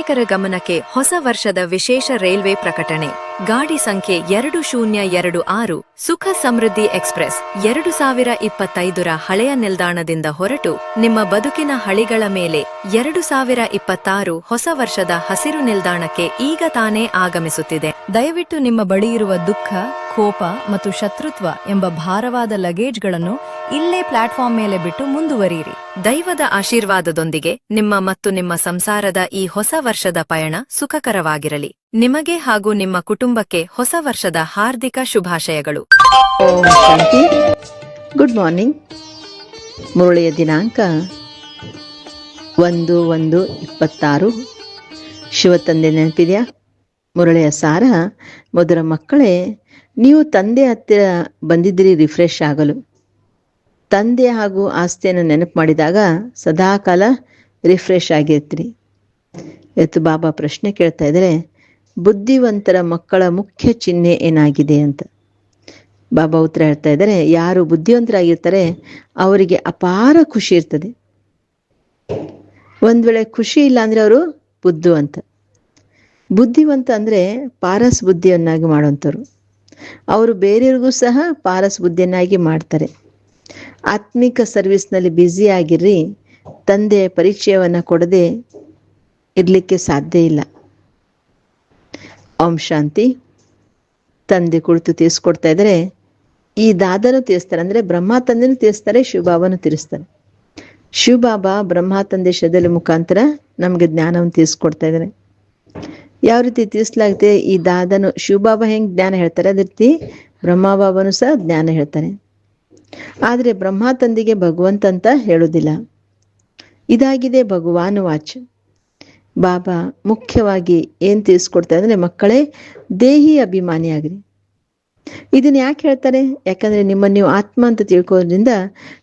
ಪ್ರಯಾಣಿಕರ ಗಮನಕ್ಕೆ ಹೊಸ ವರ್ಷದ ವಿಶೇಷ ರೈಲ್ವೆ ಪ್ರಕಟಣೆ. ಗಾಡಿ ಸಂಖ್ಯೆ ಎರಡು ಶೂನ್ಯ ಎರಡು ಆರು, ಸುಖ ಸಮೃದ್ಧಿ ಎಕ್ಸ್ಪ್ರೆಸ್. ಎರಡು ಸಾವಿರ ಇಪ್ಪತ್ತೈದರ ಹಳೆಯ ನಿಲ್ದಾಣದಿಂದ ಹೊರಟು ನಿಮ್ಮ ಬದುಕಿನ ಹಳಿಗಳ ಮೇಲೆ ಎರಡು ಸಾವಿರ ಇಪ್ಪತ್ತಾರು ಹೊಸ ವರ್ಷದ ಹಸಿರು ನಿಲ್ದಾಣಕ್ಕೆ ಈಗ ತಾನೇ ಆಗಮಿಸುತ್ತಿದೆ. ದಯವಿಟ್ಟು ನಿಮ್ಮ ಬಳಿ ಇರುವ ದುಃಖ ಕೋಪ ಮತ್ತು ಶತ್ರುತ್ವ ಎಂಬ ಭಾರವಾದ ಲಗೇಜ್ಗಳನ್ನು ಇಲ್ಲೇ ಪ್ಲಾಟ್ಫಾರ್ಮ್ ಮೇಲೆ ಬಿಟ್ಟು ಮುಂದುವರಿಯಿರಿ. ದೈವದ ಆಶೀರ್ವಾದದೊಂದಿಗೆ ನಿಮ್ಮ ಮತ್ತು ನಿಮ್ಮ ಸಂಸಾರದ ಈ ಹೊಸ ವರ್ಷದ ಪಯಣ ಸುಖಕರವಾಗಿರಲಿ. ನಿಮಗೆ ಹಾಗೂ ನಿಮ್ಮ ಕುಟುಂಬಕ್ಕೆ ಹೊಸ ವರ್ಷದ ಹಾರ್ದಿಕ ಶುಭಾಶಯಗಳು. Good morning. ಮುರುಳಿಯ ದಿನಾಂಕ ಒಂದು ಒಂದು ಇಪ್ಪತ್ತಾರು. ಶಿವತಂದೆ ನೆನಪಿದೆಯಾ? ಮುರಳಿಯ ಸಾರ ಮೊದಲ ಮಕ್ಕಳೇ ನೀವು ತಂದೆ ಹತ್ತಿರ ಬಂದಿದ್ದೀರಿ ರಿಫ್ರೆಶ್ ಆಗಲು. ತಂದೆ ಹಾಗೂ ಆಸ್ತಿಯನ್ನು ನೆನಪು ಮಾಡಿದಾಗ ಸದಾಕಾಲ ರಿಫ್ರೆಶ್ ಆಗಿರ್ತೀರಿ. ಇವತ್ತು ಬಾಬಾ ಪ್ರಶ್ನೆ ಕೇಳ್ತಾ ಇದ್ದಾರೆ, ಬುದ್ಧಿವಂತರ ಮಕ್ಕಳ ಮುಖ್ಯ ಚಿಹ್ನೆ ಏನಾಗಿದೆ ಅಂತ. ಬಾಬಾ ಉತ್ತರ ಹೇಳ್ತಾ ಇದ್ದಾರೆ, ಯಾರು ಬುದ್ಧಿವಂತರಾಗಿರ್ತಾರೆ ಅವರಿಗೆ ಅಪಾರ ಖುಷಿ ಇರ್ತದೆ. ಒಂದ್ ವೇಳೆ ಖುಷಿ ಇಲ್ಲ ಅಂದ್ರೆ ಅವರು ಬುದ್ಧಿವಂತ ಬುದ್ಧಿವಂತ ಅಂದ್ರೆ ಪಾರಸ್ ಬುದ್ಧಿಯನ್ನಾಗಿ ಮಾಡುವಂಥವ್ರು. ಅವರು ಬೇರೆಯವ್ರಿಗೂ ಸಹ ಪಾರಸ್ ಬುದ್ಧಿಯನ್ನಾಗಿ ಮಾಡ್ತಾರೆ. ಆತ್ಮಿಕ ಸರ್ವಿಸ್ನಲ್ಲಿ ಬ್ಯುಸಿ ಆಗಿರ್ರಿ ತಂದೆ ಪರಿಚಯವನ್ನ ಕೊಡದೆ ಇರ್ಲಿಕ್ಕೆ ಸಾಧ್ಯ ಇಲ್ಲ. ಓಂ ಶಾಂತಿ. ತಂದೆ ಕುಳಿತು ತೀರಿಸ್ಕೊಡ್ತಾ ಇದ್ರೆ ಈ ದಾದನು ತೀರಿಸ್ತಾರೆ ಅಂದ್ರೆ ಬ್ರಹ್ಮ ತಂದೆನೂ ತೀರಿಸ್ತಾರೆ, ಶಿವಬಾಬನು ತೀರಿಸ್ತಾರೆ. ಶಿವಬಾಬಾ ಬ್ರಹ್ಮ ತಂದೆ ಶದಲ್ಲಿ ಮುಖಾಂತರ ನಮಗೆ ಜ್ಞಾನವನ್ನು ತೀರಿಸ್ಕೊಡ್ತಾ ಇದ್ದಾರೆ. ಯಾವ ರೀತಿ ತಿಳಿಸ್ಲಾಗುತ್ತೆ ಈ ದಾದನು ಶಿವಬಾಬಾ ಹೆಂಗ್ ಜ್ಞಾನ ಹೇಳ್ತಾರೆ? ಅದೇ ರೀತಿ ಬ್ರಹ್ಮ ಬಾಬಾನು ಸಹ ಜ್ಞಾನ ಹೇಳ್ತಾರೆ ಆದ್ರೆ ಬ್ರಹ್ಮ ತಂದಿಗೆ ಭಗವಂತ ಅಂತ ಹೇಳುದಿಲ್ಲ. ಇದಾಗಿದೆ ಭಗವಾನ್ ವಾಚ್. ಬಾಬಾ ಮುಖ್ಯವಾಗಿ ಏನ್ ತಿಳಿಸ್ಕೊಡ್ತಾರೆ ಅಂದ್ರೆ, ಮಕ್ಕಳೇ, ದೇಹಿ ಅಭಿಮಾನಿ ಆಗ್ರಿ. ಇದನ್ನ ಯಾಕೆ ಹೇಳ್ತಾರೆ? ಯಾಕಂದ್ರೆ ನಿಮ್ಮ ನೀವು ಆತ್ಮ ಅಂತ ತಿಳ್ಕೋದ್ರಿಂದ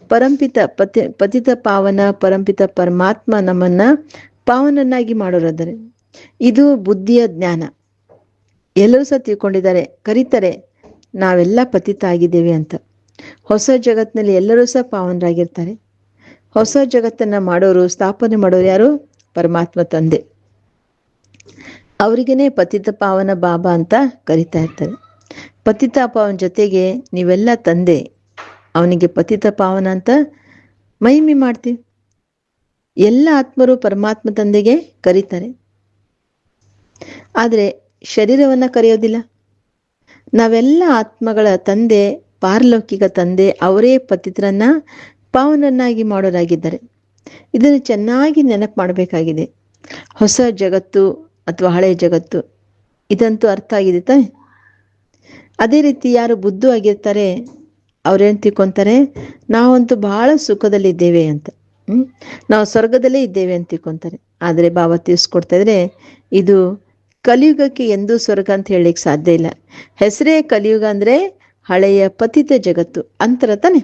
ಪರಂಪಿತ ಪತಿ ಪತಿತ ಪಾವನ, ಪರಂಪಿತ ಪರಮಾತ್ಮ ನಮ್ಮನ್ನ ಪಾವನನ್ನಾಗಿ ಮಾಡೋರಾದರೆ ಇದು ಬುದ್ಧಿಯ ಜ್ಞಾನ. ಎಲ್ಲರೂ ಸಹ ತಿಳ್ಕೊಂಡಿದ್ದಾರೆ, ಕರೀತಾರೆ, ನಾವೆಲ್ಲ ಪತಿತ ಆಗಿದ್ದೇವೆ ಅಂತ. ಹೊಸ ಜಗತ್ತಿನಲ್ಲಿ ಎಲ್ಲರೂ ಸಹ ಪಾವನರಾಗಿರ್ತಾರೆ. ಹೊಸ ಜಗತ್ತನ್ನ ಮಾಡೋರು, ಸ್ಥಾಪನೆ ಮಾಡೋರು ಯಾರು? ಪರಮಾತ್ಮ ತಂದೆ. ಅವರಿಗೇನೆ ಪತಿತ ಪಾವನ ಬಾಬಾ ಅಂತ ಕರಿತಾ ಇರ್ತಾರೆ. ಪತಿತ ಪಾವನ ಜೊತೆಗೆ ನೀವೆಲ್ಲ ತಂದೆ, ಅವನಿಗೆ ಪತಿತ ಪಾವನ ಅಂತ ಮಹಿಮೆ ಮಾಡ್ತೀವಿ. ಎಲ್ಲ ಆತ್ಮರು ಪರಮಾತ್ಮ ತಂದೆಗೆ ಕರೀತಾರೆ. ಆದ್ರೆ ಶರೀರವನ್ನ ಕರೆಯೋದಿಲ್ಲ. ನಾವೆಲ್ಲ ಆತ್ಮಗಳ ತಂದೆ, ಪಾರಲೌಕಿಕ ತಂದೆ, ಅವರೇ ಪತಿತ್ರನ್ನ ಪಾವನನ್ನಾಗಿ ಮಾಡೋರಾಗಿದ್ದಾರೆ. ಇದನ್ನು ಚೆನ್ನಾಗಿ ನೆನಪು ಮಾಡಬೇಕಾಗಿದೆ. ಹೊಸ ಜಗತ್ತು ಅಥವಾ ಹಳೆಯ ಜಗತ್ತು, ಇದಂತೂ ಅರ್ಥ ಆಗಿದೆ ತಾನೆ? ಅದೇ ರೀತಿ ಯಾರು ಬುದ್ಧು ಆಗಿರ್ತಾರೆ ಅವ್ರೇನ್ ತಿಳ್ಕೊಂತಾರೆ ನಾವಂತೂ ಬಹಳ ಸುಖದಲ್ಲಿದ್ದೇವೆ ಅಂತ. ಹ್ಮ್? ನಾವು ಸ್ವರ್ಗದಲ್ಲೇ ಇದ್ದೇವೆ ಅಂತ ತಿಳ್ಕೊತಾರೆ ಆದ್ರೆ ಬಾಬಾ ತಿಳಿಸ್ಕೊಡ್ತಾ ಇದ್ರೆ ಇದು ಕಲಿಯುಗಕ್ಕೆ ಎಂದೂ ಸ್ವರ್ಗ ಅಂತ ಹೇಳಲಿಕ್ಕೆ ಸಾಧ್ಯ ಇಲ್ಲ. ಹೆಸರೇ ಕಲಿಯುಗ ಅಂದ್ರೆ ಹಳೆಯ ಪತಿತ ಜಗತ್ತು ಅಂತರ ತಾನೆ.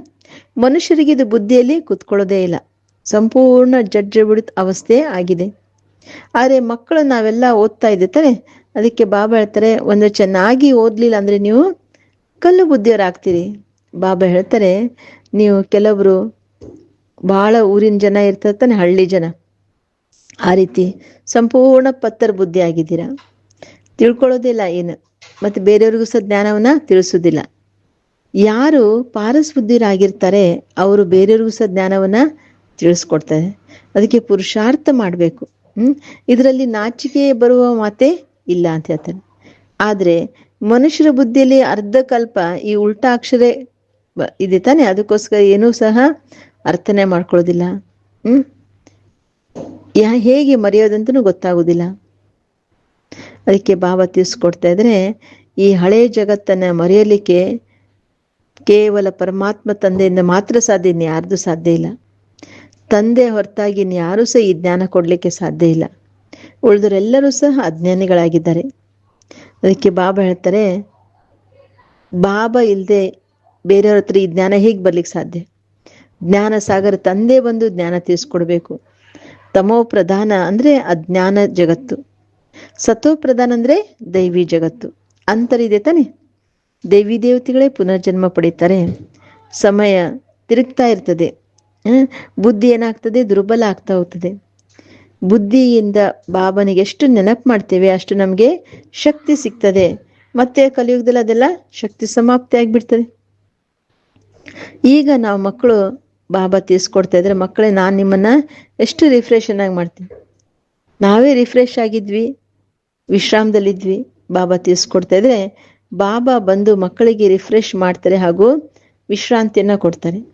ಮನುಷ್ಯರಿಗೆ ಇದು ಬುದ್ಧಿಯಲ್ಲಿ ಕುತ್ಕೊಳ್ಳೋದೇ ಇಲ್ಲ. ಸಂಪೂರ್ಣ ಜಡ್ಜ ಬಿಡುತ್ತ ಅವಸ್ಥೆ ಆಗಿದೆ. ಆದರೆ ಮಕ್ಕಳು ನಾವೆಲ್ಲ ಓದ್ತಾ ಇದ್ದೆ ತಾನೆ. ಅದಕ್ಕೆ ಬಾಬಾ ಹೇಳ್ತಾರೆ, ಒಂದು ಚೆನ್ನಾಗಿ ಓದ್ಲಿಲ್ಲ ಅಂದ್ರೆ ನೀವು ಕಲ್ಲು ಬುದ್ಧಿಯವರಾಗ್ತೀರಿ ಬಾಬಾ ಹೇಳ್ತಾರೆ, ನೀವು ಕೆಲವರು ಬಹಳ ಊರಿನ ಜನ ಇರ್ತಾರೆ ತಾನೆ, ಹಳ್ಳಿ ಜನ. ಆ ರೀತಿ ಸಂಪೂರ್ಣ ಪತ್ತರ ಬುದ್ಧಿ ಆಗಿದ್ದೀರಾ ತಿಳ್ಕೊಳ್ಳೋದಿಲ್ಲ ಏನು. ಮತ್ತೆ ಬೇರೆಯವ್ರಿಗೂ ಸಹ ಜ್ಞಾನವನ್ನ ತಿಳಿಸೋದಿಲ್ಲ. ಯಾರು ಪಾರಸ್ ಬುದ್ಧಿರಾಗಿರ್ತಾರೆ ಅವರು ಬೇರೆಯವ್ರಿಗೂ ಸಹ ಜ್ಞಾನವನ್ನ ತಿಳಿಸ್ಕೊಡ್ತಾರೆ. ಅದಕ್ಕೆ ಪುರುಷಾರ್ಥ ಮಾಡಬೇಕು. ಹ್ಮ್? ಇದರಲ್ಲಿ ನಾಚಿಕೆ ಬರುವ ಮಾತೆ ಇಲ್ಲ ಅಂತ ಹೇಳ್ತಾರೆ ಆದ್ರೆ ಮನುಷ್ಯರ ಬುದ್ಧಿಯಲ್ಲಿ ಅರ್ಧ ಕಲ್ಪ ಈ ಉಲ್ಟಾ ಅಕ್ಷರ ಇದೆ ತಾನೆ, ಅದಕ್ಕೋಸ್ಕರ ಏನೂ ಸಹ ಅರ್ಥನೆ ಮಾಡ್ಕೊಳ್ಳೋದಿಲ್ಲ. ಹ್ಮ್? ಯಾ ಹೇಗೆ ಮರೆಯೋದಂತನೂ ಗೊತ್ತಾಗುದಿಲ್ಲ. ಅದಕ್ಕೆ ಭಾವ ತಿಳಿಸ್ಕೊಡ್ತಾ ಇದ್ರೆ, ಈ ಹಳೆ ಜಗತ್ತನ್ನ ಮರೆಯಲಿಕ್ಕೆ ಕೇವಲ ಪರಮಾತ್ಮ ತಂದೆಯಿಂದ ಮಾತ್ರ ಸಾಧ್ಯ ಇನ್ಯಾರ್ದು ಸಾಧ್ಯ ಇಲ್ಲ. ತಂದೆ ಹೊರತಾಗಿ ಇನ್ಯಾರೂ ಸಹ ಈ ಜ್ಞಾನ ಕೊಡ್ಲಿಕ್ಕೆ ಸಾಧ್ಯ ಇಲ್ಲ. ಉಳಿದರೆಲ್ಲರೂ ಸಹ ಅಜ್ಞಾನಿಗಳಾಗಿದ್ದಾರೆ. ಅದಕ್ಕೆ ಬಾಬಾ ಹೇಳ್ತಾರೆ, ಬಾಬಾ ಇಲ್ಲದೆ ಬೇರೆಯವ್ರ ಹತ್ರ ಈ ಜ್ಞಾನ ಹೇಗೆ ಬರ್ಲಿಕ್ಕೆ ಸಾಧ್ಯ? ಜ್ಞಾನ ಸಾಗರ ತಂದೆ ಬಂದು ಜ್ಞಾನ ತಿಳಿಸ್ಕೊಡ್ಬೇಕು ತಮೋ ಪ್ರಧಾನ ಅಂದ್ರೆ ಅಜ್ಞಾನ ಜಗತ್ತು. ಸತೋ ಪ್ರಧಾನ ಅಂದ್ರೆ ದೈವಿ ಜಗತ್ತು. ಅಂತರಿದೆ ತಾನೆ. ದೇವಿ ದೇವತೆಗಳೇ ಪುನರ್ಜನ್ಮ ಪಡೀತಾರೆ. ಸಮಯ ತಿರುಗ್ತಾ ಇರ್ತದೆ. ಬುದ್ಧಿ ಏನಾಗ್ತದೆ? ದುರ್ಬಲ ಆಗ್ತಾ ಹೋಗ್ತದೆ. ಬುದ್ಧಿಯಿಂದ ಬಾಬನಿಗೆ ಎಷ್ಟು ನೆನಪು ಮಾಡ್ತೇವೆ, ಅಷ್ಟು ನಮಗೆ ಶಕ್ತಿ ಸಿಗ್ತದೆ. ಮತ್ತೆ ಕಲಿಯುಗದಲ್ಲಿ ಅದೆಲ್ಲ ಶಕ್ತಿ ಸಮಾಪ್ತಿ ಆಗಿಬಿಡ್ತದೆ. ಈಗ ನಾವು ಮಕ್ಕಳು ಬಾಬಾ ತೀರ್ಸ್ಕೊಡ್ತಾ ಇದ್ರೆ ಮಕ್ಕಳೇ, ನಾನು ನಿಮ್ಮನ್ನ ಎಷ್ಟು ರಿಫ್ರೆಶನ್ ಆಗಿ ಮಾಡ್ತೀನಿ. ನಾವೇ ರಿಫ್ರೆಶ್ ಆಗಿದ್ವಿ. ವಿಶ್ರಾಮದಲ್ಲಿದ್ವಿ ಬಾಬಾ ತೀರ್ಸ್ಕೊಡ್ತಾ ಇದ್ರೆ, ಬಾಬಾ ಬಂದು ಮಕ್ಕಳಿಗೆ ರಿಫ್ರೆಶ್ ಮಾಡ್ತಾರೆ ಹಾಗೂ ವಿಶ್ರಾಂತಿಯನ್ನ ಕೊಡ್ತಾರೆ.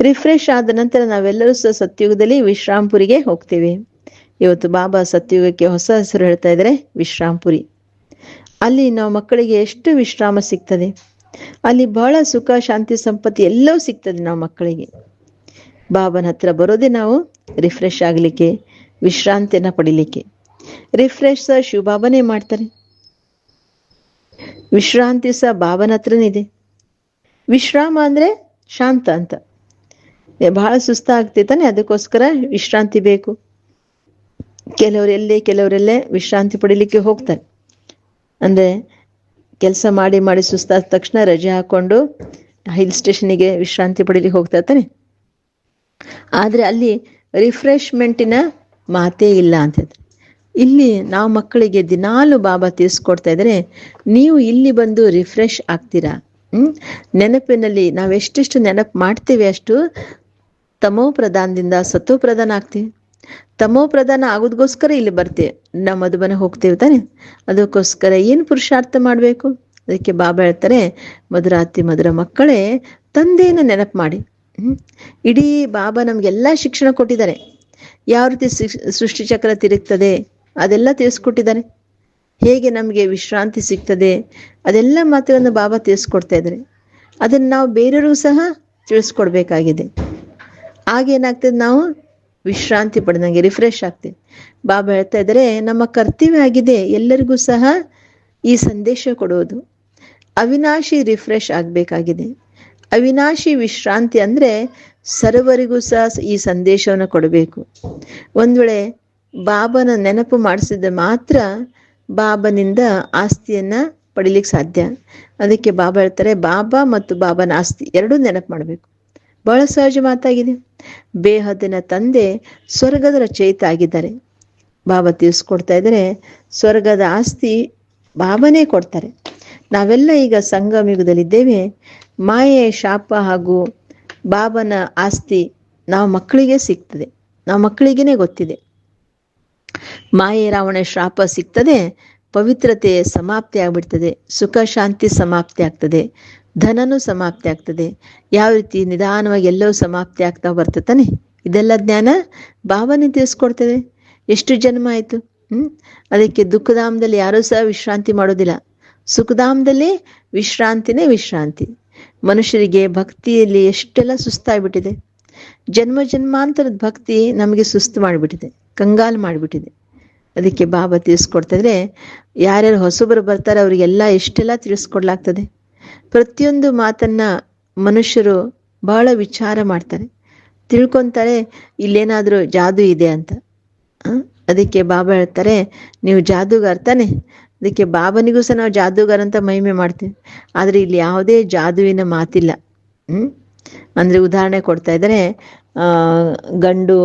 ರಿಫ್ರೆಶ್ ಆದ ನಂತರ ನಾವೆಲ್ಲರೂ ಸಹ ಸತ್ಯುಗದಲ್ಲಿ ವಿಶ್ರಾಂಪುರಿಗೆ ಹೋಗ್ತೇವೆ. ಇವತ್ತು ಬಾಬಾ ಸತ್ಯುಗಕ್ಕೆ ಹೊಸ ಹೆಸರು ಹೇಳ್ತಾ ಇದ್ದಾರೆ, ವಿಶ್ರಾಂಪುರಿ. ಅಲ್ಲಿ ನಾವು ಮಕ್ಕಳಿಗೆ ಎಷ್ಟು ವಿಶ್ರಾಮ ಸಿಗ್ತದೆ. ಅಲ್ಲಿ ಬಹಳ ಸುಖ, ಶಾಂತಿ, ಸಂಪತ್ತಿ ಎಲ್ಲವೂ ಸಿಗ್ತದೆ ನಾವು ಮಕ್ಕಳಿಗೆ. ಬಾಬನ ಹತ್ರ ಬರೋದೇ ನಾವು ರಿಫ್ರೆಶ್ ಆಗಲಿಕ್ಕೆ, ವಿಶ್ರಾಂತಿಯನ್ನ ಪಡಿಲಿಕ್ಕೆ. ರಿಫ್ರೆಶ್ ಸಹ ಶಿವಬಾಬನೇ ಮಾಡ್ತಾರೆ. ವಿಶ್ರಾಂತಿ ಸಹ ಬಾಬನ ಹತ್ರನೇ ಇದೆ. ವಿಶ್ರಾಮ ಅಂದ್ರೆ ಶಾಂತ ಅಂತ. ಬಹಳ ಸುಸ್ತಾಗ್ತಿತ್ತಾನೆ ಅದಕ್ಕೋಸ್ಕರ ವಿಶ್ರಾಂತಿ ಬೇಕು. ಕೆಲವರೆಲ್ಲೇ ಕೆಲವರೆಲ್ಲೇ ವಿಶ್ರಾಂತಿ ಪಡಿಲಿಕ್ಕೆ ಹೋಗ್ತಾರೆ. ಅಂದ್ರೆ ಕೆಲಸ ಮಾಡಿ ಮಾಡಿ ಸುಸ್ತಾದ ತಕ್ಷಣ ರಜೆ ಹಾಕೊಂಡು ಹಿಲ್ ಸ್ಟೇಷನ್ಗೆ ವಿಶ್ರಾಂತಿ ಪಡೀಲಿಕ್ಕೆ ಹೋಗ್ತಾ ಇರ್ತಾನೆ ಆದ್ರೆ ಅಲ್ಲಿ ರಿಫ್ರೆಶ್ಮೆಂಟಿನ ಮಾತೇ ಇಲ್ಲ ಅಂತ. ಇಲ್ಲಿ ನಾವು ಮಕ್ಕಳಿಗೆ ದಿನಾಲು ಬಾಬಾ ತಿಳಿಸ್ಕೊಡ್ತಾ ಇದ್ರೆ ನೀವು ಇಲ್ಲಿ ಬಂದು ರಿಫ್ರೆಶ್ ಆಗ್ತೀರಾ? ಹ್ಮ್? ನೆನಪಿನಲ್ಲಿ ನಾವ್ ಎಷ್ಟೆಷ್ಟು ನೆನಪು ಮಾಡ್ತೀವಿ ಅಷ್ಟು ತಮೋ ಪ್ರಧಾನದಿಂದ ಸತೋ ಪ್ರಧಾನ ಆಗ್ತೀವಿ. ತಮೋ ಪ್ರಧಾನ ಆಗೋದಕ್ಕೋಸ್ಕರ ಇಲ್ಲಿ ಬರ್ತೇವೆ. ನಾವು ಮಧುಬನ ಹೋಗ್ತೀವಿ ತಾನೆ. ಅದಕ್ಕೋಸ್ಕರ ಏನು ಪುರುಷಾರ್ಥ ಮಾಡಬೇಕು? ಅದಕ್ಕೆ ಬಾಬಾ ಹೇಳ್ತಾರೆ, ಮಧುರಾತಿ ಮಧುರ ಮಕ್ಕಳೇ, ತಂದೆಯನ್ನ ನೆನಪು ಮಾಡಿ. ಹ್ಮ್? ಇಡೀ ಬಾಬಾ ನಮ್ಗೆಲ್ಲಾ ಶಿಕ್ಷಣ ಕೊಟ್ಟಿದ್ದಾರೆ. ಯಾವ ರೀತಿ ಸೃಷ್ಟಿ ಚಕ್ರ ತಿರುಗ್ತದೆ? ಅದೆಲ್ಲ ತಿಳಿಸ್ಕೊಟ್ಟಿದ್ದಾನೆ. ಹೇಗೆ ನಮಗೆ ವಿಶ್ರಾಂತಿ ಸಿಗ್ತದೆ? ಅದೆಲ್ಲ ಮಾತುಗಳನ್ನು ಬಾಬಾ ತಿಳಿಸ್ಕೊಡ್ತಾ ಇದ್ದಾರೆ. ಅದನ್ನು ನಾವು ಬೇರೆಯವ್ರಿಗೂ ಸಹ ತಿಳಿಸ್ಕೊಡ್ಬೇಕಾಗಿದೆ. ಆಗೇನಾಗ್ತದೆ ನಾವು? ವಿಶ್ರಾಂತಿ ಪಡೆದಂಗೆ ರಿಫ್ರೆಶ್ ಆಗ್ತೇವೆ ಬಾಬಾ ಹೇಳ್ತಾ ಇದ್ದಾರೆ, ನಮ್ಮ ಕರ್ತವ್ಯ ಆಗಿದೆ, ಎಲ್ಲರಿಗೂ ಸಹ ಈ ಸಂದೇಶ ಕೊಡುವುದು. ಅವಿನಾಶಿ ರಿಫ್ರೆಶ್ ಆಗಬೇಕಾಗಿದೆ. ಅವಿನಾಶಿ ವಿಶ್ರಾಂತಿ ಅಂದ್ರೆ ಸರ್ವರಿಗೂ ಸಹ ಈ ಸಂದೇಶವನ್ನು ಕೊಡಬೇಕು. ಒಂದ್ ವೇಳೆ ಬಾಬನ ನೆನಪು ಮಾಡಿಸಿದ ಮಾತ್ರ ಬಾಬನಿಂದ ಆಸ್ತಿಯನ್ನ ಪಡಿಲಿಕ್ಕೆ ಸಾಧ್ಯ. ಅದಕ್ಕೆ ಬಾಬಾ ಹೇಳ್ತಾರೆ, ಬಾಬಾ ಮತ್ತು ಬಾಬನ ಆಸ್ತಿ ಎರಡೂ ನೆನಪು ಮಾಡಬೇಕು. ಬಹಳ ಸಹಜ ಮಾತಾಗಿದೆ. ಬೇಹದಿನ ತಂದೆ ಸ್ವರ್ಗದ ರಚಯಿತ ಆಗಿದ್ದಾರೆ. ಬಾಬಾ ತಿಳಿಸ್ಕೊಡ್ತಾ ಇದ್ದಾರೆ, ಸ್ವರ್ಗದ ಆಸ್ತಿ ಬಾಬನೇ ಕೊಡ್ತಾರೆ. ನಾವೆಲ್ಲ ಈಗ ಸಂಗಮ ಯುಗದಲ್ಲಿದ್ದೇವೆ ಮಾಯೆ, ಶಾಪ ಹಾಗೂ ಬಾಬನ ಆಸ್ತಿ ನಾವು ಮಕ್ಕಳಿಗೆ ಸಿಗ್ತದೆ. ನಾವು ಮಕ್ಕಳಿಗೇನೆ ಗೊತ್ತಿದೆ. ಮಾಯೆ ರಾವಣ ಶಾಪ ಸಿಗ್ತದೆ, ಪವಿತ್ರತೆ ಸಮಾಪ್ತಿ ಆಗ್ಬಿಡ್ತದೆ ಸುಖ ಶಾಂತಿ ಸಮಾಪ್ತಿ ಆಗ್ತದೆ ಧನನೂ ಸಮಾಪ್ತಿ ಆಗ್ತದೆ ಯಾವ ರೀತಿ ನಿಧಾನವಾಗಿ ಎಲ್ಲವೂ ಸಮಾಪ್ತಿ ಆಗ್ತಾ ಬರ್ತತಾನೆ ಇದೆಲ್ಲ ಜ್ಞಾನ ಭಾವನೆ ತಿಳಿಸ್ಕೊಡ್ತದೆ. ಎಷ್ಟು ಜನ್ಮ ಆಯ್ತು? ಹ್ಮ್? ಅದಕ್ಕೆ ದುಃಖಧಾಮದಲ್ಲಿ ಯಾರೂ ಸಹ ವಿಶ್ರಾಂತಿ ಮಾಡೋದಿಲ್ಲ. ಸುಖಧಾಮದಲ್ಲಿ ವಿಶ್ರಾಂತಿನೇ ವಿಶ್ರಾಂತಿ. ಮನುಷ್ಯರಿಗೆ ಭಕ್ತಿಯಲ್ಲಿ ಎಷ್ಟೆಲ್ಲ ಸುಸ್ತಾಗ್ಬಿಟ್ಟಿದೆ. ಜನ್ಮ ಜನ್ಮಾಂತರದ ಭಕ್ತಿ ನಮಗೆ ಸುಸ್ತು ಮಾಡಿಬಿಟ್ಟಿದೆ. ಕಂಗಾಲ್ ಮಾಡಿಬಿಟ್ಟಿದೆ. ಅದಕ್ಕೆ ಬಾಬಾ ತಿಳಿಸ್ಕೊಡ್ತಿದ್ರೆ, ಯಾರ್ಯಾರು ಹೊಸಬರು ಬರ್ತಾರೆ, ಅವರಿಗೆಲ್ಲ ಇಷ್ಟೆಲ್ಲ ತಿಳಿಸ್ಕೊಡ್ಲಾಗ್ತದೆ. ಪ್ರತಿಯೊಂದು ಮಾತನ್ನ ಮನುಷ್ಯರು ಬಹಳ ವಿಚಾರ ಮಾಡ್ತಾರೆ. ತಿಳ್ಕೊಂತಾರೆ, ಇಲ್ಲೇನಾದ್ರೂ ಜಾದು ಇದೆ ಅಂತ. ಅದಕ್ಕೆ ಬಾಬಾ ಹೇಳ್ತಾರೆ, ನೀವು ಜಾದೂಗಾರ ತಾನೆ. ಅದಕ್ಕೆ ಬಾಬನಿಗೂ ಸಹ ನಾವು ಜಾದೂಗಾರ ಅಂತ ಮಹಿಮೆ ಮಾಡ್ತೀವಿ. ಆದರೆ ಇಲ್ಲಿ ಯಾವುದೇ ಜಾದುವಿನ ಮಾತಿಲ್ಲ. ಹ್ಮ್? ಅಂದ್ರೆ ಉದಾಹರಣೆ ಕೊಡ್ತಾ ಇದ್ದಾರೆ ಗಂಡು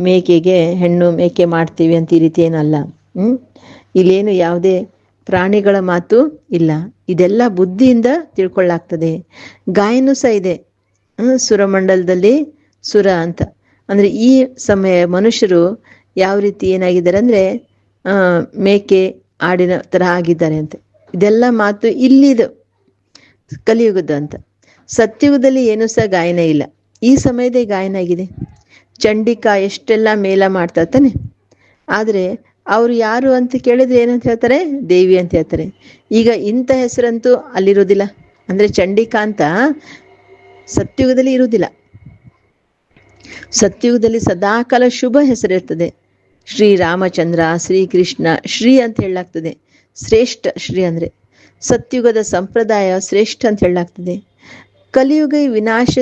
ಮೇಕೆಗೆ, ಹೆಣ್ಣು ಮೇಕೆ ಮಾಡ್ತೀವಿ ಅಂತ ಈ ರೀತಿ ಏನಲ್ಲ ಹ್ಮ್? ಇಲ್ಲೇನು ಯಾವುದೇ ಪ್ರಾಣಿಗಳ ಮಾತು ಇಲ್ಲ. ಇದೆಲ್ಲ ಬುದ್ಧಿಯಿಂದ ತಿಳ್ಕೊಳ್ಳಾಗ್ತದೆ. ಗಾಯನೂ ಸಹ ಇದೆ. ಸುರಮಂಡಲದಲ್ಲಿ ಸುರ ಅಂತ. ಅಂದ್ರೆ ಈ ಸಮಯ ಮನುಷ್ಯರು ಯಾವ ರೀತಿ ಏನಾಗಿದ್ದಾರೆ ಅಂದ್ರೆ, ಆ, ಮೇಕೆ ಆಡಿನ ತರ ಆಗಿದ್ದಾರೆ ಅಂತ. ಇದೆಲ್ಲ ಮಾತು ಇಲ್ಲಿದು ಕಲಿಯುಗದ ಅಂತ. ಸತ್ಯುಗದಲ್ಲಿ ಏನೂ ಸಹ ಗಾಯನ ಇಲ್ಲ. ಈ ಸಮಯದೇ ಗಾಯನ ಆಗಿದೆ. ಚಂಡಿಕಾ ಎಷ್ಟೆಲ್ಲ ಮೇಲ ಮಾಡ್ತಾ ತಾನೆ ಆದ್ರೆ ಅವ್ರು ಯಾರು ಅಂತ ಕೇಳಿದ್ರೆ ಏನಂತ ಹೇಳ್ತಾರೆ? ದೇವಿ ಅಂತ ಹೇಳ್ತಾರೆ. ಈಗ ಇಂಥ ಹೆಸರಂತೂ ಅಲ್ಲಿರೋದಿಲ್ಲ. ಅಂದ್ರೆ ಚಂಡಿಕಾ ಅಂತ ಸತ್ಯುಗದಲ್ಲಿ ಇರುವುದಿಲ್ಲ. ಸತ್ಯುಗದಲ್ಲಿ ಸದಾಕಾಲ ಶುಭ ಹೆಸರಿರ್ತದೆ. ಶ್ರೀ ರಾಮಚಂದ್ರ ಶ್ರೀಕೃಷ್ಣ ಶ್ರೀ ಅಂತ ಹೇಳಲಾಗ್ತದೆ. ಶ್ರೇಷ್ಠ ಶ್ರೀ ಅಂದ್ರೆ ಸತ್ಯುಗದ ಸಂಪ್ರದಾಯ ಶ್ರೇಷ್ಠ ಅಂತ ಹೇಳಲಾಗ್ತದೆ. ಕಲಿಯುಗ ವಿನಾಶ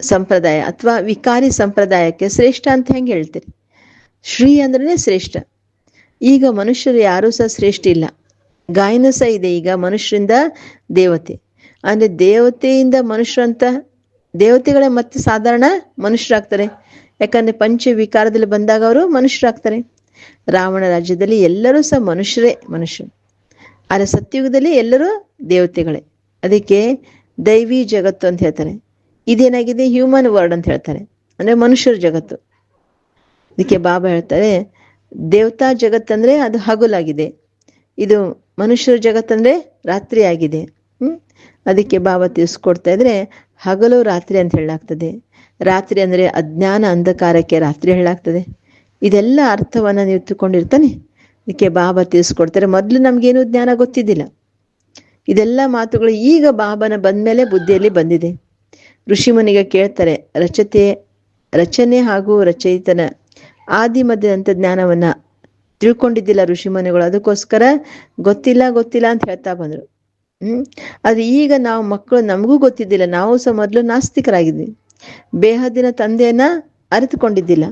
ಸಂಪ್ರದಾಯ ಅಥವಾ ವಿಕಾರಿ ಸಂಪ್ರದಾಯಕ್ಕೆ ಶ್ರೇಷ್ಠ ಅಂತ ಹೆಂಗೆ ಹೇಳ್ತೀರಿ? ಶ್ರೀ ಅಂದ್ರೆ ಶ್ರೇಷ್ಠ. ಈಗ ಮನುಷ್ಯರು ಯಾರೂ ಸಹ ಶ್ರೇಷ್ಠ ಇಲ್ಲ. ಗಾಯನ ಸಹ ಇದೆ ಈಗ ಮನುಷ್ಯರಿಂದ ದೇವತೆ. ಅಂದ್ರೆ ದೇವತೆಯಿಂದ ಮನುಷ್ಯರಂತ ದೇವತೆಗಳೇ ಮತ್ತೆ ಸಾಧಾರಣ ಮನುಷ್ಯರಾಗ್ತಾರೆ. ಯಾಕಂದ್ರೆ ಪಂಚ ವಿಕಾರದಲ್ಲಿ ಬಂದಾಗ ಅವರು ಮನುಷ್ಯರಾಗ್ತಾರೆ. ರಾವಣ ರಾಜ್ಯದಲ್ಲಿ ಎಲ್ಲರೂ ಸಹ ಮನುಷ್ಯರೇ ಮನುಷ್ಯರು. ಆದರೆ ಸತ್ಯುಗದಲ್ಲಿ ಎಲ್ಲರೂ ದೇವತೆಗಳೇ. ಅದಕ್ಕೆ ದೈವಿ ಜಗತ್ತು ಅಂತ ಹೇಳ್ತಾರೆ. ಇದೇನಾಗಿದೆ? ಹ್ಯೂಮನ್ ವರ್ಡ್ ಅಂತ ಹೇಳ್ತಾರೆ. ಅಂದ್ರೆ ಮನುಷ್ಯರ ಜಗತ್ತು. ಇದಕ್ಕೆ ಬಾಬಾ ಹೇಳ್ತಾರೆ, ದೇವತಾ ಜಗತ್ತಂದ್ರೆ ಅದು ಹಗಲಾಗಿದೆ. ಇದು ಮನುಷ್ಯರ ಜಗತ್ತಂದ್ರೆ ರಾತ್ರಿ ಆಗಿದೆ. ಹ್ಮ್? ಅದಕ್ಕೆ ಬಾಬಾ ತಿಳಿಸ್ಕೊಡ್ತಾ ಇದ್ರೆ, ಹಗಲು ರಾತ್ರಿ ಅಂತ ಹೇಳಲಾಗ್ತದೆ. ರಾತ್ರಿ ಅಂದ್ರೆ ಅಜ್ಞಾನ ಅಂಧಕಾರಕ್ಕೆ ರಾತ್ರಿ ಹೇಳಲಾಗ್ತದೆ. ಇದೆಲ್ಲ ಅರ್ಥವನ್ನ ನೀವು ತಿಳ್ಕೊಂಡಿರ್ತಾನೆ. ಇದಕ್ಕೆ ಬಾಬಾ ತಿಳಿಸ್ಕೊಡ್ತಾರೆ. ಮೊದಲು ನಮ್ಗೇನು ಜ್ಞಾನ ಗೊತ್ತಿದ್ದಿಲ್ಲ. ಇದೆಲ್ಲ ಮಾತುಗಳು ಈಗ ಬಾಬನ ಬಂದ್ಮೇಲೆ ಬುದ್ಧಿಯಲ್ಲಿ ಬಂದಿದೆ. ಋಷಿಮುನಿಗೆ ಕೇಳ್ತಾರೆ, ರಚತೆ, ರಚನೆ ಹಾಗೂ ರಚಯಿತನ ಆದಿ ಮಧ್ಯದಂತ ಜ್ಞಾನವನ್ನ ತಿಳ್ಕೊಂಡಿದ್ದಿಲ್ಲ ಋಷಿಮುನಿಗಳು. ಅದಕ್ಕೋಸ್ಕರ ಗೊತ್ತಿಲ್ಲ ಗೊತ್ತಿಲ್ಲ ಅಂತ ಹೇಳ್ತಾ ಬಂದ್ರು. ಹ್ಮ್? ಅದು ಈಗ ನಾವು ಮಕ್ಕಳು ನಮಗೂ ಗೊತ್ತಿದ್ದಿಲ್ಲ, ನಾವು ಸಹ ಮೊದಲು ನಾಸ್ತಿಕರಾಗಿದ್ವಿ. ಬೇಹದಿನ ತಂದೆಯನ್ನ ಅರಿತುಕೊಂಡಿದ್ದಿಲ್ಲ.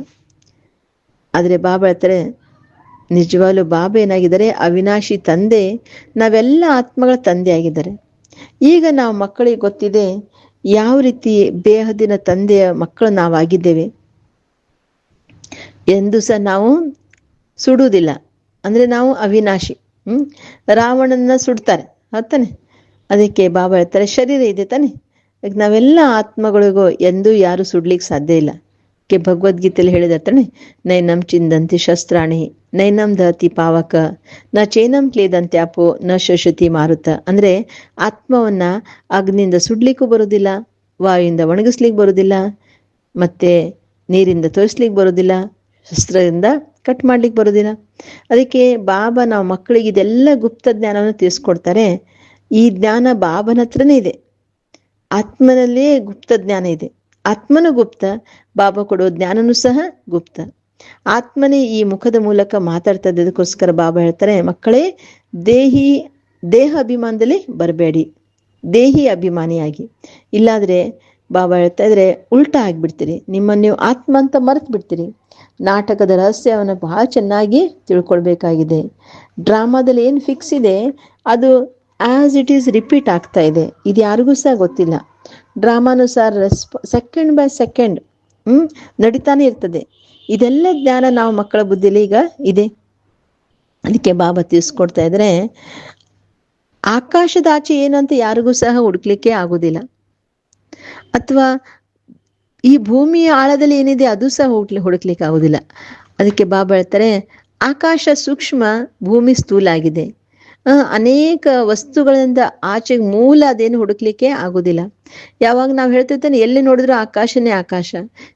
ಆದ್ರೆ ಬಾಬಾ ಹೇಳ್ತಾರೆ, ನಿಜವಾಗ್ಲು ಬಾಬಾ ಏನಾಗಿದ್ದಾರೆ? ಅವಿನಾಶಿ ತಂದೆ, ನಾವೆಲ್ಲ ಆತ್ಮಗಳ ತಂದೆ ಆಗಿದ್ದಾರೆ ಈಗ ನಾವು ಮಕ್ಕಳಿಗೆ ಗೊತ್ತಿದೆ ಯಾವ ರೀತಿ ಬೇಹದಿನ ತಂದೆಯ ಮಕ್ಕಳು ನಾವಾಗಿದ್ದೇವೆ? ಎಂದು ಸಹ ನಾವು ಸುಡುವುದಿಲ್ಲ. ಅಂದ್ರೆ ನಾವು ಅವಿನಾಶಿ. ಹ್ಮ್? ರಾವಣನ ಸುಡ್ತಾರೆ. ಹತ್ತಾನೆ ಅದಕ್ಕೆ ಬಾಬಾ ಹೇಳ್ತಾರೆ, ಶರೀರ ಇದೆ ತಾನೆ. ನಾವೆಲ್ಲ ಆತ್ಮಗಳಿಗೂ ಎಂದೂ ಯಾರು ಸುಡ್ಲಿಕ್ಕೆ ಸಾಧ್ಯ ಇಲ್ಲ. ಕೆ ಭಗವದ್ಗೀತೆಯಲ್ಲಿ ಹೇಳಿದ ತಾನೆ ನೈನಂ ಚಿಂದಂತಿ ಶಸ್ತ್ರಾಣಿ ನೈನಂ ದಹತಿ ಪಾವಕ, ನ ಚೇನಂ ಕ್ಲೇದಂತೆ ಅಪೋ, ನ ಶಶತಿ ಮಾರುತ. ಅಂದ್ರೆ ಆತ್ಮವನ್ನ ಅಗ್ನಿಯಿಂದ ಸುಡ್ಲಿಕ್ಕೂ ಬರೋದಿಲ್ಲ, ವಾಯುವಿಂದ ಒಣಗಿಸ್ಲಿಕ್ಕೆ ಬರೋದಿಲ್ಲ, ಮತ್ತೆ ನೀರಿಂದ ತೋರಿಸ್ಲಿಕ್ಕೆ ಬರೋದಿಲ್ಲ, ಶಸ್ತ್ರದಿಂದ ಕಟ್ ಮಾಡ್ಲಿಕ್ಕೆ ಬರೋದಿಲ್ಲ. ಅದಕ್ಕೆ ಬಾಬಾ ನಾವು ಮಕ್ಕಳಿಗೆ ಇದೆಲ್ಲ ಗುಪ್ತ ಜ್ಞಾನವನ್ನು ತಿಳಿಸ್ಕೊಡ್ತಾರೆ. ಈ ಜ್ಞಾನ ಬಾಬನ ಹತ್ರನೇ ಇದೆ. ಆತ್ಮನಲ್ಲೇ ಗುಪ್ತ ಜ್ಞಾನ ಇದೆ. ಆತ್ಮನು ಗುಪ್ತ, ಬಾಬಾ ಕೊಡೋ ಜ್ಞಾನನು ಸಹ ಗುಪ್ತ. ಆತ್ಮನೇ ಈ ಮುಖದ ಮೂಲಕ ಮಾತಾಡ್ತಾ ಇದ್ದದಕ್ಕೋಸ್ಕರ ಬಾಬಾ ಹೇಳ್ತಾರೆ, ಮಕ್ಕಳೇ, ದೇಹಿ, ದೇಹ ಅಭಿಮಾನದಲ್ಲಿ ಬರಬೇಡಿ. ದೇಹಿ ಅಭಿಮಾನಿಯಾಗಿ. ಇಲ್ಲಾದ್ರೆ ಬಾಬಾ ಹೇಳ್ತಾ ಇದ್ರೆ, ಉಲ್ಟಾ ಆಗ್ಬಿಡ್ತೀರಿ. ನಿಮ್ಮನ್ನು ಆತ್ಮ ಅಂತ ಮರೆತು ಬಿಡ್ತೀರಿ ನಾಟಕದ ರಹಸ್ಯವನ್ನು ಬಹಳ ಚೆನ್ನಾಗಿ ತಿಳ್ಕೊಳ್ಬೇಕಾಗಿದೆ. ಡ್ರಾಮಾದಲ್ಲಿ ಏನು ಫಿಕ್ಸ್ ಇದೆ, ಅದು ಆಸ್ ಇಟ್ ಈಸ್ ರಿಪೀಟ್ ಆಗ್ತಾ ಇದೆ. ಇದು ಯಾರಿಗೂ ಸಹ ಗೊತ್ತಿಲ್ಲ. ಡ್ರಾಮಾನು ಸಹ ರೆಸ್ಪ ಸೆಕೆಂಡ್ ಬೈ ಸೆಕೆಂಡ್ ಹ್ಮ್, ನಡೀತಾನೆ ಇರ್ತದೆ. ಇದೆಲ್ಲ ಜ್ಞಾನ ನಾವು ಮಕ್ಕಳ ಬುದ್ಧಿಲಿ ಈಗ ಇದೆ. ಅದಕ್ಕೆ ಬಾಬಾ ತಿಳಿಸ್ಕೊಡ್ತಾ ಇದ್ರೆ, ಆಕಾಶದ ಆಚೆ ಏನು ಅಂತ ಯಾರಿಗೂ ಸಹ ಹುಡುಕ್ಲಿಕ್ಕೆ ಆಗುದಿಲ್ಲ. ಅಥವಾ ಈ ಭೂಮಿಯ ಆಳದಲ್ಲಿ ಏನಿದೆ ಅದು ಸಹ ಹುಡ್ಲಿ, ಹುಡುಕ್ಲಿಕ್ಕೆ ಆಗುದಿಲ್ಲ. ಅದಕ್ಕೆ ಬಾಬಾ ಹೇಳ್ತಾರೆ, ಆಕಾಶ ಸೂಕ್ಷ್ಮ, ಭೂಮಿ ಸ್ಥೂಲ ಆಗಿದೆ ಅನೇಕ ವಸ್ತುಗಳಿಂದ ಆಚೆ ಮೂಲ ಅದೇನು ಹುಡುಕ್ಲಿಕ್ಕೆ ಆಗುದಿಲ್ಲ. ಯಾವಾಗ ನಾವು ಹೇಳ್ತಿರ್ತೇನೆ, ಎಲ್ಲಿ ನೋಡಿದ್ರು ಆಕಾಶನೇ ಆಕಾಶ,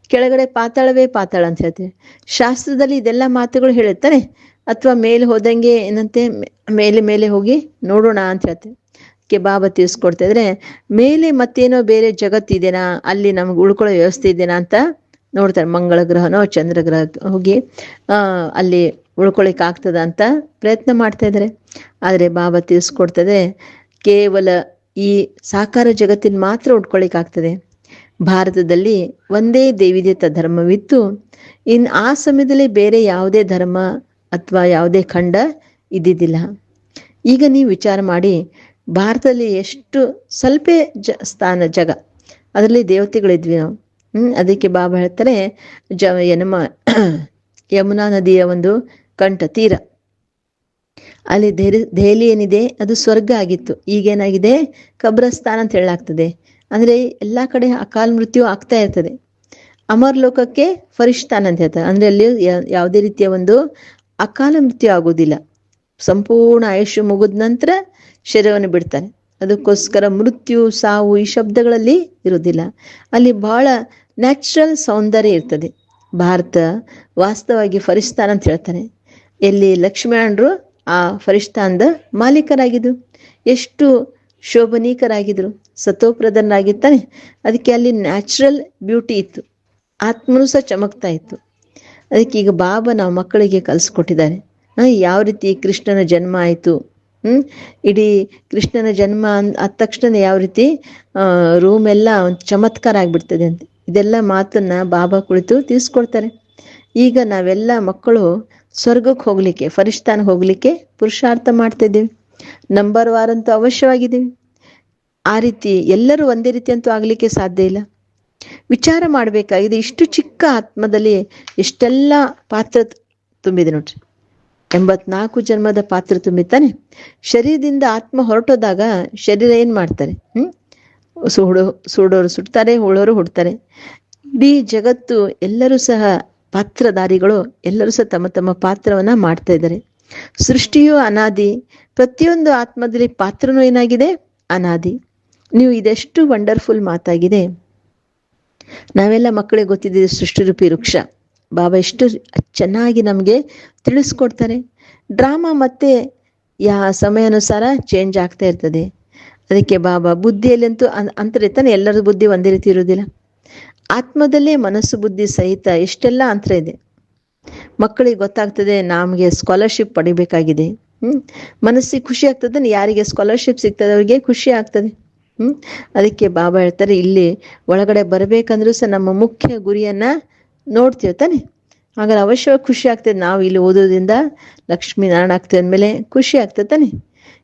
ಕೆಳಗಡೆ ಪಾತಾಳವೇ ಪಾತಾಳ ಅಂತ ಹೇಳ್ತೇವೆ. ಶಾಸ್ತ್ರದಲ್ಲಿ ಇದೆಲ್ಲ ಮಾತುಗಳು ಹೇಳುತ್ತಾರೆ ಅಥವಾ ಮೇಲೆ ಹೋದಂಗೆ ಏನಂತೆ, ಮೇಲೆ ಮೇಲೆ ಹೋಗಿ ನೋಡೋಣ ಅಂತ ಹೇಳ್ತೇವೆ. ಬಾಬಾ ತಿಳಿಸ್ಕೊಡ್ತಾ ಇದ್ರೆ, ಮೇಲೆ ಮತ್ತೇನೋ ಬೇರೆ ಜಗತ್ತಿದೆನಾ ಅಲ್ಲಿ ನಮ್ಗೆ ಉಳ್ಕೊಳ್ಳೋ ವ್ಯವಸ್ಥೆ ಇದೆನಾ ಅಂತ ನೋಡ್ತಾರೆ. ಮಂಗಳ ಗ್ರಹನೋ, ಚಂದ್ರ ಗ್ರಹ ಹೋಗಿ ಅಲ್ಲಿ ಉಳ್ಕೊಳಿಕ್ ಆಗ್ತದ ಅಂತ ಪ್ರಯತ್ನ ಮಾಡ್ತಾ ಇದ್ದಾರೆ. ಆದ್ರೆ ಬಾಬಾ ತಿಳಿಸ್ಕೊಡ್ತದೆ ಇದ್ರೆ ಕೇವಲ ಈ ಸಾಕಾರ ಜಗತ್ತಿನ ಮಾತ್ರ ಉಟ್ಕೊಳಿಕ್ ಆಗ್ತದೆ ಭಾರತದಲ್ಲಿ ಒಂದೇ ದೇವಿದೇತ ಧರ್ಮವಿತ್ತು. ಇನ್ ಆ ಸಮಯದಲ್ಲಿ ಬೇರೆ ಯಾವುದೇ ಧರ್ಮ ಅಥವಾ ಯಾವುದೇ ಖಂಡ ಇದ್ದಿದ್ದಿಲ್ಲ. ಈಗ ನೀವು ವಿಚಾರ ಮಾಡಿ, ಭಾರತದಲ್ಲಿ ಎಷ್ಟು ಸ್ವಲ್ಪ ಜ ಸ್ಥಾನ ಜಗ, ಅದರಲ್ಲಿ ದೇವತೆಗಳಿದ್ವಿ ನಾವು. ಹ್ಮ್, ಅದಕ್ಕೆ ಬಾಬಾ ಹೇಳ್ತಾರೆ, ಜ ಯಮುನಾ ನದಿಯ ಒಂದು ಕಂಠ ತೀರ. ಅಲ್ಲಿ ದೆಹಲಿ ಏನಿದೆ ಅದು ಸ್ವರ್ಗ ಆಗಿತ್ತು. ಈಗೇನಾಗಿದೆ? ಕಬ್ರಸ್ತಾನ ಅಂತ ಹೇಳಲಾಗ್ತದೆ. ಅಂದ್ರೆ ಎಲ್ಲಾ ಕಡೆ ಅಕಾಲ ಮೃತ್ಯು ಆಗ್ತಾ ಇರ್ತದೆ. ಅಮರ್ ಲೋಕಕ್ಕೆ ಫರಿಷ್ಠಾನ ಅಂತ ಹೇಳ್ತಾರೆ. ಅಂದ್ರೆ ಅಲ್ಲಿ ಯಾವುದೇ ರೀತಿಯ ಒಂದು ಅಕಾಲ ಮೃತ್ಯು ಆಗೋದಿಲ್ಲ ಸಂಪೂರ್ಣ ಆಯುಷ್ಯ ಮುಗಿದ ನಂತರ ಶರೀರವನ್ನು ಬಿಡ್ತಾರೆ. ಅದಕ್ಕೋಸ್ಕರ ಮೃತ್ಯು, ಸಾವು ಈ ಶಬ್ದಗಳಲ್ಲಿ ಇರುವುದಿಲ್ಲ. ಅಲ್ಲಿ ಬಹಳ ನ್ಯಾಚುರಲ್ ಸೌಂದರ್ಯ ಇರ್ತದೆ. ಭಾರತ ವಾಸ್ತವವಾಗಿ ಫರಿಸ್ತಾನ ಅಂತ ಹೇಳ್ತಾರೆ. ಎಲ್ಲಿ ಲಕ್ಷ್ಮಣರು ಆ ಫರಿಷ್ಠಾನದ ಮಾಲೀಕರಾಗಿದ್ರು. ಎಷ್ಟು ಶೋಭನೀಕರಾಗಿದ್ರು. ಸತೋಪ್ರದನಾಗಿರ್ತಾನೆ ಅದಕ್ಕೆ ಅಲ್ಲಿ ನ್ಯಾಚುರಲ್ ಬ್ಯೂಟಿ ಇತ್ತು. ಆತ್ಮನು ಸಹ ಚಮಕ್ತಾ ಇತ್ತು. ಅದಕ್ಕೆ ಈಗ ಬಾಬಾ ನಾವು ಮಕ್ಕಳಿಗೆ ಕಲಿಸ್ಕೊಟ್ಟಿದ್ದಾರೆ. ಯಾವ ರೀತಿ ಕೃಷ್ಣನ ಜನ್ಮ ಆಯಿತು? ಹ್ಮ್, ಇಡೀ ಕೃಷ್ಣನ ಜನ್ಮ ಅಂದ್ ಆದ ತಕ್ಷಣ ಯಾವ ರೀತಿ ರೂಮ್ ಎಲ್ಲ ಒಂದು ಚಮತ್ಕಾರ ಆಗ್ಬಿಡ್ತದೆ ಅಂತ. ಇದೆಲ್ಲ ಮಾತನ್ನ ಬಾಬಾ ಕುಳಿತು ತಿಳಿಸ್ಕೊಡ್ತಾರೆ ಈಗ ನಾವೆಲ್ಲ ಮಕ್ಕಳು ಸ್ವರ್ಗಕ್ಕೆ ಹೋಗ್ಲಿಕ್ಕೆ, ಫರಿಷ್ಠಾನ್ ಹೋಗ್ಲಿಕ್ಕೆ ಪುರುಷಾರ್ಥ ಮಾಡ್ತಾ ಇದ್ದೀವಿ. ನಂಬರ್ ವಾರ್ ಅಂತೂ ಅವಶ್ಯವಾಗಿದ್ದೀವಿ ಆ ರೀತಿ ಎಲ್ಲರೂ ಒಂದೇ ರೀತಿ ಅಂತೂ ಆಗ್ಲಿಕ್ಕೆ ಸಾಧ್ಯ ಇಲ್ಲ. ವಿಚಾರ ಮಾಡ್ಬೇಕಾಗಿದೆ. ಇಷ್ಟು ಚಿಕ್ಕ ಆತ್ಮದಲ್ಲಿ ಎಷ್ಟೆಲ್ಲ ಪಾತ್ರ ತುಂಬಿದೆ ನೋಡ್ರಿ. ಎಂಬತ್ನಾಲ್ಕು ಜನ್ಮದ ಪಾತ್ರ ತುಂಬಿತಾನೆ ಶರೀರದಿಂದ ಆತ್ಮ ಹೊರಟೋದಾಗ ಶರೀರ ಏನ್ ಮಾಡ್ತಾರೆ? ಹ್ಮ್? ಸುಡೋ ಸುಡೋರು ಸುಡ್ತಾರೆ ಹೋಳೋರು ಹುಡ್ತಾರೆ. ಇಡೀ ಜಗತ್ತು ಎಲ್ಲರೂ ಸಹ ಪಾತ್ರಧಾರಿಗಳು ಎಲ್ಲರೂ ಸಹ ತಮ್ಮ ತಮ್ಮ ಪಾತ್ರವನ್ನ ಮಾಡ್ತಾ ಇದ್ದಾರೆ. ಸೃಷ್ಟಿಯು ಅನಾದಿ, ಪ್ರತಿಯೊಂದು ಆತ್ಮದಲ್ಲಿ ಪಾತ್ರನೂ ಏನಾಗಿದೆ? ಅನಾದಿ. ನೀವು ಇದೆಷ್ಟು ವಂಡರ್ಫುಲ್ ಮಾತಾಗಿದೆ. ನಾವೆಲ್ಲ ಮಕ್ಕಳಿಗೆ ಗೊತ್ತಿದ್ದೀವಿ ಸೃಷ್ಟಿರೂಪಿ ವೃಕ್ಷ. ಬಾಬಾ ಎಷ್ಟು ಚೆನ್ನಾಗಿ ನಮಗೆ ತಿಳಿಸ್ಕೊಡ್ತಾರೆ. ಡ್ರಾಮಾ ಮತ್ತೆ ಯಾ ಸಮಯಾನುಸಾರ ಚೇಂಜ್ ಆಗ್ತಾ ಇರ್ತದೆ. ಅದಕ್ಕೆ ಬಾಬಾ ಬುದ್ಧಿಯಲ್ಲಂತೂ ಅಂತೂ ಅಂತರ ಇರ್ತಾನೆ. ಎಲ್ಲರ ಬುದ್ಧಿ ಒಂದೇ ರೀತಿ ಇರೋದಿಲ್ಲ ಆತ್ಮದಲ್ಲೇ ಮನಸ್ಸು ಬುದ್ಧಿ ಸಹಿತ ಎಷ್ಟೆಲ್ಲ ಅಂತರ ಇದೆ. ಮಕ್ಕಳಿಗೆ ಗೊತ್ತಾಗ್ತದೆ ನಮಗೆ ಸ್ಕಾಲರ್ಶಿಪ್ ಪಡಿಬೇಕಾಗಿದೆ. ಹ್ಮ್. ಮನಸ್ಸಿಗೆ ಖುಷಿ ಆಗ್ತದೆ, ಯಾರಿಗೆ ಸ್ಕಾಲರ್ಶಿಪ್ ಸಿಗ್ತದೆ ಅವ್ರಿಗೆ ಖುಷಿ ಆಗ್ತದೆ. ಹ್ಮ್. ಅದಕ್ಕೆ ಬಾಬಾ ಹೇಳ್ತಾರೆ, ಇಲ್ಲಿ ಒಳಗಡೆ ಬರಬೇಕಂದ್ರೂ ಸಹ ನಮ್ಮ ಮುಖ್ಯ ಗುರಿಯನ್ನ ನೋಡ್ತೀವಿ ತಾನೆ. ಹಾಗಾದ್ರೆ ಅವಶ್ಯವಾಗಿ ಖುಷಿ ಆಗ್ತದೆ, ನಾವು ಇಲ್ಲಿ ಓದೋದ್ರಿಂದ ಲಕ್ಷ್ಮೀ ನಾರಾಯಣ ಆಗ್ತದೆ ಅಂದಮೇಲೆ ಖುಷಿ ಆಗ್ತದೆ ತಾನೆ.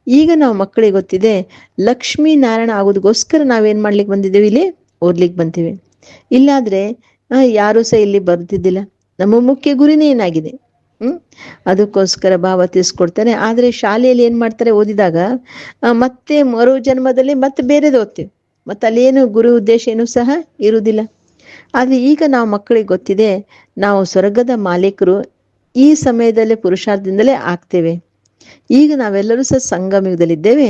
ಈಗ ನಾವು ಮಕ್ಕಳಿಗೆ ಗೊತ್ತಿದೆ ಲಕ್ಷ್ಮೀ ನಾರಾಯಣ ಆಗೋದಕ್ಕೋಸ್ಕರ ನಾವೇನ್ ಮಾಡ್ಲಿಕ್ಕೆ ಬಂದಿದ್ದೇವೆ ಇಲ್ಲಿ? ಓದ್ಲಿಕ್ಕೆ ಬಂತೀವಿ ಇಲ್ಲಾದ್ರೆ ಯಾರು ಸಹ ಇಲ್ಲಿ ಬರ್ತಿದ್ದಿಲ್ಲ ನಮ್ಮ ಮುಖ್ಯ ಗುರಿನೇ ಏನಾಗಿದೆ? ಹ್ಮ್? ಅದಕ್ಕೋಸ್ಕರ ಭಾವ ತಿಳಿಸ್ಕೊಡ್ತಾರೆ ಆದ್ರೆ ಶಾಲೆಯಲ್ಲಿ ಏನ್ ಮಾಡ್ತಾರೆ ಓದಿದಾಗ ಮತ್ತೆ ಮರು ಜನ್ಮದಲ್ಲಿ ಮತ್ತೆ ಬೇರೆದು ಓದ್ತೀವಿ. ಮತ್ತೆ ಅಲ್ಲೇನು ಗುರು ಉದ್ದೇಶ ಏನು ಸಹ ಇರುವುದಿಲ್ಲ. ಆದ್ರೆ ಈಗ ನಾವು ಮಕ್ಕಳಿಗೆ ಗೊತ್ತಿದೆ, ನಾವು ಸ್ವರ್ಗದ ಮಾಲೀಕರು ಈ ಸಮಯದಲ್ಲೇ ಪುರುಷಾರ್ಥದಿಂದಲೇ ಆಗ್ತೇವೆ. ಈಗ ನಾವೆಲ್ಲರೂ ಸಹ ಸಂಗಮಯುಗದಲ್ಲಿದ್ದೇವೆ.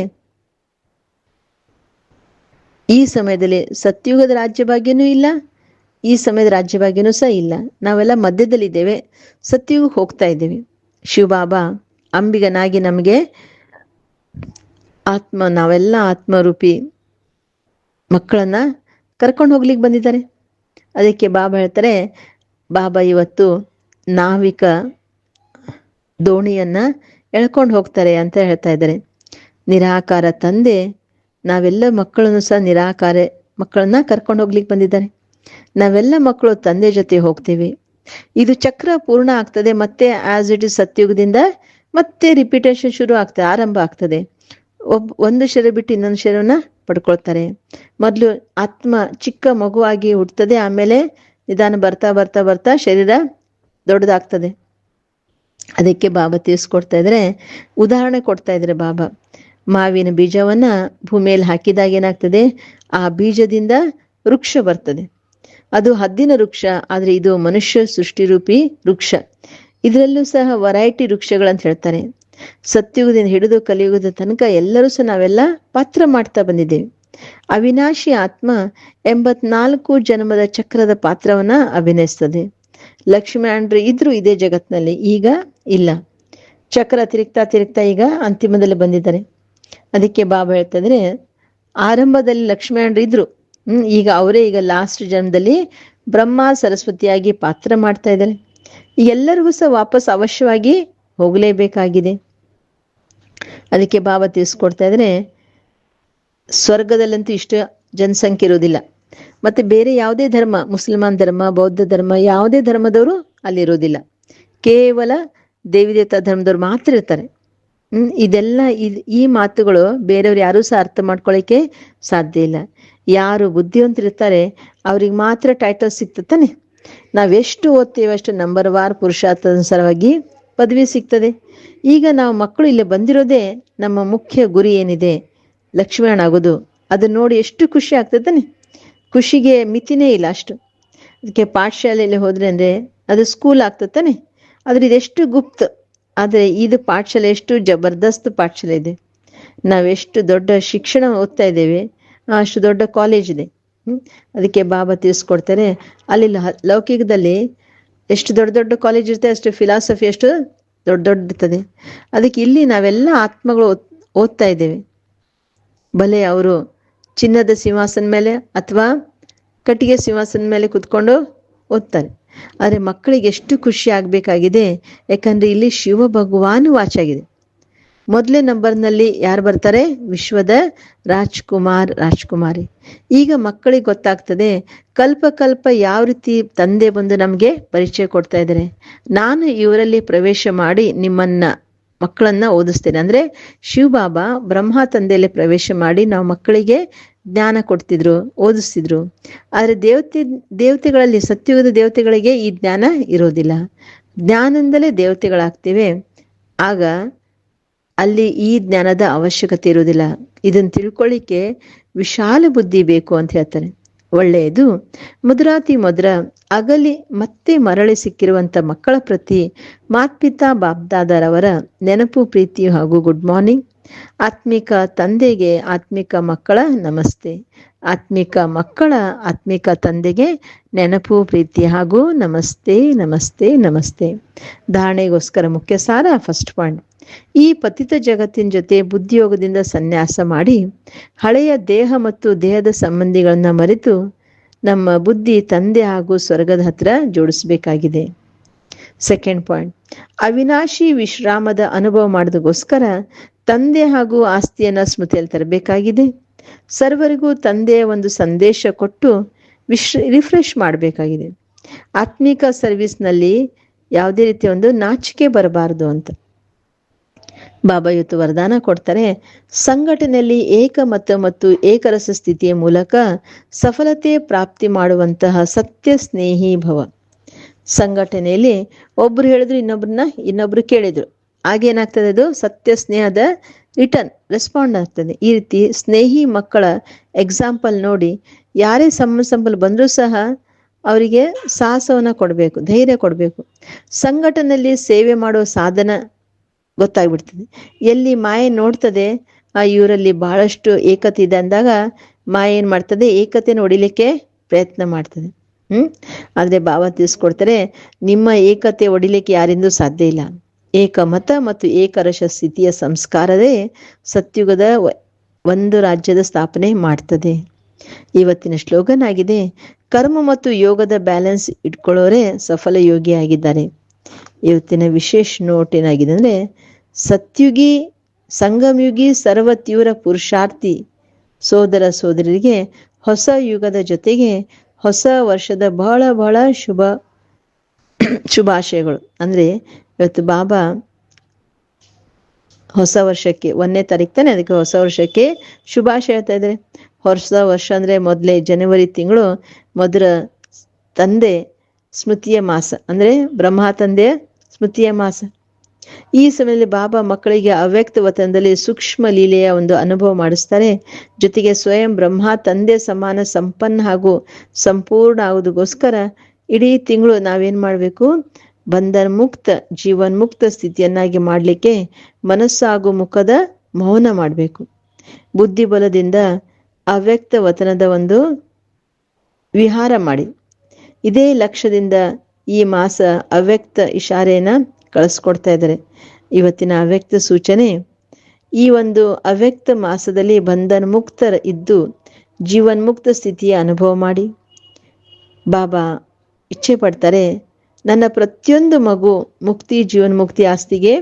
ಈ ಸಮಯದಲ್ಲಿ ಸತ್ಯುಗದ ರಾಜ್ಯ ಭಾಗ್ಯನೂ ಇಲ್ಲ, ಈ ಸಮಯದ ರಾಜ್ಯ ಭಾಗ್ಯನೂ ಸಹ ಇಲ್ಲ. ನಾವೆಲ್ಲ ಮಧ್ಯದಲ್ಲಿದ್ದೇವೆ ಸತ್ಯುಗ ಹೋಗ್ತಾ ಇದ್ದೇವೆ. ಶಿವಬಾಬಾ, ಅಂಬಿಗನಾಗಿ ನಮಗೆ ಆತ್ಮ, ನಾವೆಲ್ಲ ಆತ್ಮರೂಪಿ ಮಕ್ಕಳನ್ನ ಕರ್ಕೊಂಡು ಹೋಗ್ಲಿಕ್ಕೆ ಬಂದಿದ್ದಾರೆ. ಅದಕ್ಕೆ ಬಾಬಾ ಹೇಳ್ತಾರೆ, ಬಾಬಾ, ಇವತ್ತು ನಾವಿಕ ದೋಣಿಯನ್ನ ಎಳ್ಕೊಂಡು ಹೋಗ್ತಾರೆ ಅಂತ ಹೇಳ್ತಾ ಇದ್ದಾರೆ. ನಿರಾಕಾರ ತಂದೆ ನಾವೆಲ್ಲ ಮಕ್ಕಳನ್ನು ಸಹ ನಿರಾಕಾರ, ಮಕ್ಕಳನ್ನ ಕರ್ಕೊಂಡು ಹೋಗ್ಲಿಕ್ಕೆ ಬಂದಿದ್ದಾರೆ. ನಾವೆಲ್ಲ ಮಕ್ಕಳು ತಂದೆ ಜೊತೆ ಹೋಗ್ತೀವಿ. ಇದು ಚಕ್ರ ಪೂರ್ಣ ಆಗ್ತದೆ, ಮತ್ತೆ ಆಸ್ ಇಟ್ ಇಸ್ ಸತ್ಯುಗದಿಂದ ಮತ್ತೆ ರಿಪಿಟೇಷನ್ ಶುರು ಆಗ್ತದೆ ಆರಂಭ ಆಗ್ತದೆ. ಒಬ್, ಒಂದು ಶರ ಬಿಟ್ಟು ಇನ್ನೊಂದು ಶರವನ್ನ ಪಡ್ಕೊಳ್ತಾರೆ. ಮೊದಲು ಆತ್ಮ ಚಿಕ್ಕ ಮಗುವಾಗಿ ಹುಟ್ಟುತ್ತದೆ ಆಮೇಲೆ ನಿಧಾನ ಬರ್ತಾ ಬರ್ತಾ ಬರ್ತಾ ಶರೀರ ದೊಡ್ಡದಾಗ್ತದೆ. ಅದಕ್ಕೆ ಬಾಬಾ ತಿಳಿಸ್ಕೊಡ್ತಾ ಇದ್ರೆ, ಉದಾಹರಣೆ ಕೊಡ್ತಾ ಇದ್ರೆ ಬಾಬಾ. ಮಾವಿನ ಬೀಜವನ್ನ ಭೂಮಿಯಲ್ಲಿ ಹಾಕಿದಾಗ ಏನಾಗ್ತದೆ? ಆ ಬೀಜದಿಂದ ವೃಕ್ಷ ಬರ್ತದೆ. ಅದು ಹದ್ದಿನ ವೃಕ್ಷ, ಆದ್ರೆ ಇದು ಮನುಷ್ಯ ಸೃಷ್ಟಿರೂಪಿ ವೃಕ್ಷ. ಇದರಲ್ಲೂ ಸಹ ವರೈಟಿ ವೃಕ್ಷಗಳಂತ ಹೇಳ್ತಾರೆ. ಸತ್ಯುಗದಿಂದ ಹಿಡಿದು ಕಲಿಯುಗದ ತನಕ ಎಲ್ಲರೂ ಸಹ ನಾವೆಲ್ಲ ಪಾತ್ರ ಮಾಡ್ತಾ ಬಂದಿದ್ದೇವೆ. ಅವಿನಾಶಿ ಆತ್ಮ ಎಂಬತ್ನಾಲ್ಕು ಜನ್ಮದ ಚಕ್ರದ ಪಾತ್ರವನ್ನ ಅಭಿನಯಿಸ್ತದೆ. ಲಕ್ಷ್ಮೀನಾರಾಯಣರು ಇದ್ರು ಇದೇ ಜಗತ್ನಲ್ಲಿ ಈಗ ಇಲ್ಲ. ಚಕ್ರ ತಿರುಗ್ತಾ ತಿರುಗ್ತಾ ಈಗ ಅಂತಿಮದಲ್ಲಿ ಬಂದಿದ್ದಾರೆ. ಅದಕ್ಕೆ ಬಾಬಾ ಹೇಳ್ತಂದ್ರೆ, ಆರಂಭದಲ್ಲಿ ಲಕ್ಷ್ಮೀನಾರಾಯಣರು ಇದ್ರು. ಹ್ಮ್, ಈಗ ಅವರೇ ಈಗ ಲಾಸ್ಟ್ ಜನ್ಮದಲ್ಲಿ ಬ್ರಹ್ಮ ಸರಸ್ವತಿಯಾಗಿ ಪಾತ್ರ ಮಾಡ್ತಾ ಇದ್ದಾರೆ. ಎಲ್ಲರಿಗೂ ಸಹ ವಾಪಸ್ ಅವಶ್ಯವಾಗಿ ಹೋಗಲೇಬೇಕಾಗಿದೆ. ಅದಕ್ಕೆ ಬಾಬಾ ತಿಳಿಸ್ಕೊಡ್ತಾ ಇದ್ರೆ ಸ್ವರ್ಗದಲ್ಲಂತೂ ಇಷ್ಟು ಜನಸಂಖ್ಯೆ ಇರೋದಿಲ್ಲ ಮತ್ತೆ ಬೇರೆ ಯಾವುದೇ ಧರ್ಮ, ಮುಸಲ್ಮಾನ್ ಧರ್ಮ, ಬೌದ್ಧ ಧರ್ಮ, ಯಾವುದೇ ಧರ್ಮದವರು ಅಲ್ಲಿರೋದಿಲ್ಲ ಕೇವಲ ದೇವಿ ದೇವತಾ ಧರ್ಮದವ್ರು ಮಾತ್ರ ಇರ್ತಾರೆ. ಇದೆಲ್ಲ ಇದ್- ಈ ಮಾತುಗಳು ಬೇರೆಯವ್ರು ಯಾರು ಸಹ ಅರ್ಥ ಮಾಡ್ಕೊಳ್ಳಿಕ್ಕೆ ಸಾಧ್ಯ ಇಲ್ಲ. ಯಾರು ಬುದ್ಧಿವಂತರಿರ್ತಾರೆ, ಅವ್ರಿಗೆ ಮಾತ್ರ ಟೈಟಲ್ ಸಿಗ್ತತಾನೆ ನಾವೆಷ್ಟು ಓದ್ತೇವೆ ಅಷ್ಟು ನಂಬರ್ ವಾರ್ ಪುರುಷಾರ್ಥಾನುಸಾರವಾಗಿ ಪದವಿ ಸಿಗ್ತದೆ. ಈಗ ನಾವು ಮಕ್ಕಳು ಇಲ್ಲಿ ಬಂದಿರೋದೇ ನಮ್ಮ ಮುಖ್ಯ ಗುರಿ ಏನಿದೆ? ಲಕ್ಷ್ಮಣ ಆಗೋದು ಅದನ್ನ ನೋಡಿ ಎಷ್ಟು ಖುಷಿ ಆಗ್ತದಾನೆ ಖುಷಿಗೆ ಮಿತಿನೇ ಇಲ್ಲ ಅಷ್ಟು. ಅದಕ್ಕೆ ಪಾಠಶಾಲೆಯಲ್ಲಿ ಹೋದ್ರೆ ಅಂದ್ರೆ ಅದು ಸ್ಕೂಲ್ ಆಗ್ತತಾನೆ ಆದ್ರೆ ಇದೆಷ್ಟು ಗುಪ್ತ ಆದ್ರೆ ಇದು ಪಾಠಶಾಲೆ ಎಷ್ಟು ಜಬರ್ದಸ್ತ್ ಪಾಠಶಾಲೆ ಇದೆ. ನಾವೆಷ್ಟು ದೊಡ್ಡ ಶಿಕ್ಷಣ ಓದ್ತಾ ಇದ್ದೇವೆ, ಅಷ್ಟು ದೊಡ್ಡ ಕಾಲೇಜ್ ಇದೆ. ಅದಕ್ಕೆ ಬಾಬಾ ತಿಳಿಸ್ಕೊಡ್ತಾರೆ. ಅಲ್ಲಿ ಲೌಕಿಕದಲ್ಲಿ ಎಷ್ಟು ದೊಡ್ಡ ದೊಡ್ಡ ಕಾಲೇಜ್ ಇರುತ್ತೆ ಅಷ್ಟು ಫಿಲಾಸಫಿ ಎಷ್ಟು ದೊಡ್ಡ ದೊಡ್ಡ ಇರ್ತದೆ. ಅದಕ್ಕೆ ಇಲ್ಲಿ ನಾವೆಲ್ಲ ಆತ್ಮಗಳು ಓದ್- ಓದ್ತಾ ಇದ್ದೇವೆ. ಭಲೆ ಅವರು ಚಿನ್ನದ ಸಿಂಹಾಸನ ಮೇಲೆ ಅಥವಾ ಕಟ್ಟಿಗೆ ಸಿಂಹಾಸನ ಮೇಲೆ ಕುತ್ಕೊಂಡು ಓದ್ತಾರೆ. ಆದರೆ ಮಕ್ಕಳಿಗೆ ಎಷ್ಟು ಖುಷಿ ಆಗಬೇಕಾಗಿದೆ? ಯಾಕಂದ್ರೆ ಇಲ್ಲಿ ಶಿವ ಭಗವಾನ್ ವಾಚಾಗಿದೆ ಮೊದಲೇ ನಂಬರ್ನಲ್ಲಿ ಯಾರು ಬರ್ತಾರೆ? ವಿಶ್ವದ ರಾಜ್ಕುಮಾರ್, ರಾಜ್ಕುಮಾರಿ. ಈಗ ಮಕ್ಕಳಿಗೆ ಗೊತ್ತಾಗ್ತದೆ ಕಲ್ಪ ಕಲ್ಪ ಯಾವ ರೀತಿ ತಂದೆ ಬಂದು ನಮಗೆ ಪರಿಚಯ ಕೊಡ್ತಾ ಇದ್ದಾರೆ. ನಾನು ಇವರಲ್ಲಿ ಪ್ರವೇಶ ಮಾಡಿ ನಿಮ್ಮನ್ನ, ಮಕ್ಕಳನ್ನ ಓದಿಸ್ತೇನೆ. ಅಂದ್ರೆ ಶಿವಬಾಬಾ ಬ್ರಹ್ಮ ತಂದೆಯಲ್ಲಿ ಪ್ರವೇಶ ಮಾಡಿ ನಾವು ಮಕ್ಕಳಿಗೆ ಜ್ಞಾನ ಕೊಡ್ತಿದ್ರು, ಓದಿಸ್ತಿದ್ರು. ಆದರೆ ದೇವತೆ, ದೇವತೆಗಳಲ್ಲಿ ಸತ್ಯುಗದ ದೇವತೆಗಳಿಗೆ ಈ ಜ್ಞಾನ ಇರೋದಿಲ್ಲ. ಜ್ಞಾನದಿಂದಲೇ ದೇವತೆಗಳಾಗ್ತೇವೆ. ಆಗ ಅಲ್ಲಿ ಈ ಜ್ಞಾನದ ಅವಶ್ಯಕತೆ ಇರೋದಿಲ್ಲ. ಇದನ್ನು ತಿಳ್ಕೊಳ್ಳಿಕ್ಕೆ ವಿಶಾಲ ಬುದ್ಧಿ ಬೇಕು ಅಂತ ಹೇಳ್ತಾರೆ. ಒಳ್ಳೆಯದು. ಮಧುರಾತಿ ಮಧುರ, ಅಗಲಿ ಮತ್ತೆ ಮರಳಿ ಸಿಕ್ಕಿರುವಂತ ಮಕ್ಕಳ ಪ್ರತಿ ಮಾತ್ಪಿತಾ ಬಾಬ್ದಾದರವರ ನೆನಪು, ಪ್ರೀತಿ ಹಾಗೂ ಗುಡ್ ಮಾರ್ನಿಂಗ್ ಆತ್ಮಿಕ ತಂದೆಗೆ ಆತ್ಮಿಕ ಮಕ್ಕಳ ನಮಸ್ತೆ. ಆತ್ಮಿಕ ಮಕ್ಕಳ ಆತ್ಮಿಕ ತಂದೆಗೆ ನೆನಪು, ಪ್ರೀತಿ ಹಾಗೂ ನಮಸ್ತೆ ನಮಸ್ತೆ ನಮಸ್ತೆ. ಧಾರಣೆಗೋಸ್ಕರ ಮುಖ್ಯ ಸಾರ ಫಸ್ಟ್ ಪಾಯಿಂಟ್ ಈ ಪತಿತ ಜಗತ್ತಿನ ಜೊತೆ ಬುದ್ಧಿಯೋಗದಿಂದ ಸನ್ಯಾಸ ಮಾಡಿ ಹಳೆಯ ದೇಹ ಮತ್ತು ದೇಹದ ಸಂಬಂಧಿಗಳನ್ನು ಮರೆತು ನಮ್ಮ ಬುದ್ಧಿ ತಂದೆ ಹಾಗೂ ಸ್ವರ್ಗದ ಹತ್ರ ಜೋಡಿಸಬೇಕಾಗಿದೆ. ಸೆಕೆಂಡ್ ಪಾಯಿಂಟ್ ಅವಿನಾಶಿ ವಿಶ್ರಾಮದ ಅನುಭವ ಮಾಡೋದಕ್ಕೋಸ್ಕರ ತಂದೆ ಹಾಗೂ ಆಸ್ತಿಯನ್ನ ಸ್ಮೃತಿಯಲ್ಲಿ ತರಬೇಕಾಗಿದೆ. ಸರ್ವರಿಗೂ ತಂದೆಯ ಒಂದು ಸಂದೇಶ ಕೊಟ್ಟು ವಿಶ್ ರಿಫ್ರೆಶ್ ಮಾಡಬೇಕಾಗಿದೆ. ಆತ್ಮಿಕ ಸರ್ವಿಸ್ನಲ್ಲಿ ಯಾವುದೇ ರೀತಿಯ ಒಂದು ನಾಚಿಕೆ ಬರಬಾರದು ಅಂತ. ಬಾಬಾ ಇವತ್ತು ವರದಾನ ಕೊಡ್ತಾರೆ, ಸಂಘಟನೆಯಲ್ಲಿ ಏಕಮತ ಮತ್ತು ಏಕರಸ ಸ್ಥಿತಿಯ ಮೂಲಕ ಸಫಲತೆ ಪ್ರಾಪ್ತಿ ಮಾಡುವಂತಹ ಸತ್ಯ ಸ್ನೇಹಿ ಭವ. ಸಂಘಟನೆಯಲ್ಲಿ ಒಬ್ರು ಹೇಳಿದ್ರು, ಇನ್ನೊಬ್ರನ್ನ, ಇನ್ನೊಬ್ರು ಕೇಳಿದ್ರು. ಆಗೇನಾಗ್ತದೆ ಅದು? ಸತ್ಯ ಸ್ನೇಹದ ರಿಟರ್ನ್ ರೆಸ್ಪಾಂಡ್ ಆಗ್ತದೆ. ಈ ರೀತಿ ಸ್ನೇಹಿ ಮಕ್ಕಳ ಎಕ್ಸಾಂಪಲ್ ನೋಡಿ, ಯಾರೇ ಸಮ ಸಂಪಲ್ ಬಂದರೂ ಸಹ ಅವರಿಗೆ ಸಾಹಸವನ್ನು ಕೊಡಬೇಕು, ಧೈರ್ಯ ಕೊಡಬೇಕು. ಸಂಘಟನೆಯಲ್ಲಿ ಸೇವೆ ಮಾಡೋ ಸಾಧನ ಗೊತ್ತಾಗ್ಬಿಡ್ತದೆ. ಎಲ್ಲಿ ಮಾಯೆ ನೋಡ್ತದೆ, ಆ ಇವರಲ್ಲಿ ಬಹಳಷ್ಟು ಏಕತೆ ಇದೆ ಅಂದಾಗ ಮಾಯೆ ಏನ್ ಮಾಡ್ತದೆ? ಏಕತೆನ ಹೊಡಿಲಿಕ್ಕೆ ಪ್ರಯತ್ನ ಮಾಡ್ತದೆ. ಹ್ಮ್? ಆದ್ರೆ ಬಾಬಾ ತಿಳಿಸ್ಕೊಡ್ತಾರೆ, ನಿಮ್ಮ ಏಕತೆ ಒಡಿಲಿಕ್ಕೆ ಯಾರಿಂದೂ ಸಾಧ್ಯ ಇಲ್ಲ ಏಕಮತ ಮತ್ತು ಏಕರಶ ಸ್ಥಿತಿಯ ಸಂಸ್ಕಾರವೇ ಸತ್ಯುಗದ ಒಂದು ರಾಜ್ಯದ ಸ್ಥಾಪನೆ ಮಾಡ್ತದೆ. ಇವತ್ತಿನ ಸ್ಲೋಗನ್ ಆಗಿದೆ ಕರ್ಮ ಮತ್ತು ಯೋಗದ ಬ್ಯಾಲೆನ್ಸ್ ಇಟ್ಕೊಳ್ಳೋರೆ ಸಫಲ ಯೋಗಿ ಆಗಿದ್ದಾರೆ ಇವತ್ತಿನ ವಿಶೇಷ ನೋಟ್ ಏನಾಗಿದೆ ಅಂದ್ರೆ, ಸತ್ಯುಗಿ, ಸಂಗಮಯುಗಿ ಸರ್ವ ತೀವ್ರ ಪುರುಷಾರ್ಥಿ ಸೋದರ ಸೋದರರಿಗೆ ಹೊಸ ಯುಗದ ಜೊತೆಗೆ ಹೊಸ ವರ್ಷದ ಬಹಳ ಬಹಳ ಶುಭ, ಶುಭಾಶಯಗಳು. ಅಂದ್ರೆ ಇವತ್ತು ಬಾಬಾ ಹೊಸ ವರ್ಷಕ್ಕೆ, ಒಂದನೇ ತಾರೀಕು ತಾನೆ ಅದಕ್ಕೆ ಹೊಸ ವರ್ಷಕ್ಕೆ ಶುಭಾಶಯ ಹೇಳ್ತಾ ಇದ್ರೆ ಹೊಸ ವರ್ಷ ಅಂದ್ರೆ ಮೊದಲೇ ಜನವರಿ ತಿಂಗಳು ಮೊದಲ ತಂದೆ ಸ್ಮೃತಿಯ ಮಾಸ, ಅಂದ್ರೆ ಬ್ರಹ್ಮ ತಂದೆಯ ಸ್ಮೃತಿಯ ಮಾಸ. ಈ ಸಮಯದಲ್ಲಿ ಬಾಬಾ ಮಕ್ಕಳಿಗೆ ಅವ್ಯಕ್ತ ವತನದಲ್ಲಿ ಸೂಕ್ಷ್ಮ ಲೀಲೆಯ ಒಂದು ಅನುಭವ ಮಾಡಿಸ್ತಾರೆ. ಜೊತೆಗೆ ಸ್ವಯಂ ಬ್ರಹ್ಮ ತಂದೆ ಸಮಾನ ಸಂಪನ್ನ ಹಾಗೂ ಸಂಪೂರ್ಣ ಆಗುವುದಕ್ಕೋಸ್ಕರ ಇಡೀ ತಿಂಗಳು ನಾವೇನ್ ಮಾಡ್ಬೇಕು? ಬಂಧನ ಮುಕ್ತ, ಜೀವನ್ ಮುಕ್ತ ಸ್ಥಿತಿಯನ್ನಾಗಿ ಮಾಡಲಿಕ್ಕೆ ಮನಸ್ಸಾಗು ಮುಖದ ಮೌನ ಮಾಡಬೇಕು. ಬುದ್ಧಿಬಲದಿಂದ ಅವ್ಯಕ್ತ ವತನದ ಒಂದು ವಿಹಾರ ಮಾಡಿ. ಇದೇ ಲಕ್ಷ್ಯದಿಂದ ಈ ಮಾಸ ಅವ್ಯಕ್ತ ಇಶಾರೆಯನ್ನ ಕಳಿಸ್ಕೊಡ್ತಾ ಇದ್ದಾರೆ. ಇವತ್ತಿನ ಅವ್ಯಕ್ತ ಸೂಚನೆ, ಈ ಒಂದು ಅವ್ಯಕ್ತ ಮಾಸದಲ್ಲಿ ಬಂಧನ ಮುಕ್ತರ ಇದ್ದು ಜೀವನ್ಮುಕ್ತ ಸ್ಥಿತಿಯ ಅನುಭವ ಮಾಡಿ. ಬಾಬಾ ಇಚ್ಛೆ ಪಡ್ತಾರೆ ನನ್ನ ಪ್ರತಿಯೊಂದು ಮಗು ಮುಕ್ತಿ ಜೀವನ್ ಮುಕ್ತಿ ಆಸ್ತಿಗೆ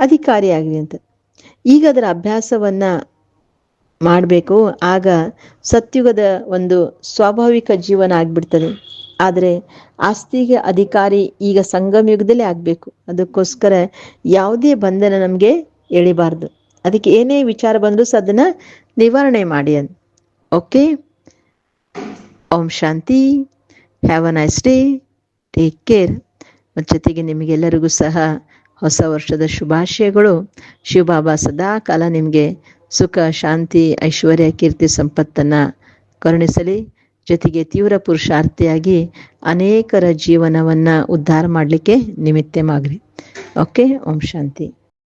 ಅಧಿಕಾರಿಯಾಗಲಿ ಅಂತ. ಈಗ ಅದರ ಅಭ್ಯಾಸವನ್ನ ಮಾಡಬೇಕು, ಆಗ ಸತ್ಯುಗದ ಒಂದು ಸ್ವಾಭಾವಿಕ ಜೀವನ ಆಗ್ಬಿಡ್ತದೆ. ಆದರೆ ಆಸ್ತಿಗೆ ಅಧಿಕಾರಿ ಈಗ ಸಂಗಮ ಯುಗದಲ್ಲೇ ಆಗಬೇಕು. ಅದಕ್ಕೋಸ್ಕರ ಯಾವುದೇ ಬಂಧನ ನಮಗೆ ಎಳಿಬಾರ್ದು. ಅದಕ್ಕೆ ಏನೇ ವಿಚಾರ ಬಂದರೂ ಸಹ ಅದನ್ನ ನಿವಾರಣೆ ಮಾಡಿ ಅಂತ. ಓಕೆ ಓಂ ಶಾಂತಿ. Have a nice day take care ಜೊತೆಗೆ ನಿಮಗೆಲ್ಲರಿಗೂ ಸಹ ಹೊಸ ವರ್ಷದ ಶುಭಾಶಯಗಳು. ಶಿವಬಾಬಾ ಸದಾ ಕಾಲ ನಿಮಗೆ ಸುಖ, ಶಾಂತಿ, ಐಶ್ವರ್ಯ, ಕೀರ್ತಿ ಸಂಪತ್ತನ್ನು ಕರುಣಿಸಲಿ. ಜೊತೆಗೆ ತೀವ್ರ ಪುರುಷಾರ್ಥಿಯಾಗಿ ಅನೇಕರ ಜೀವನವನ್ನು ಉದ್ಧಾರ ಮಾಡಲಿಕ್ಕೆ ನಿಮಿತ್ತಮಾಗ್ರಿ ಓಕೆ, ಓಂ ಶಾಂತಿ.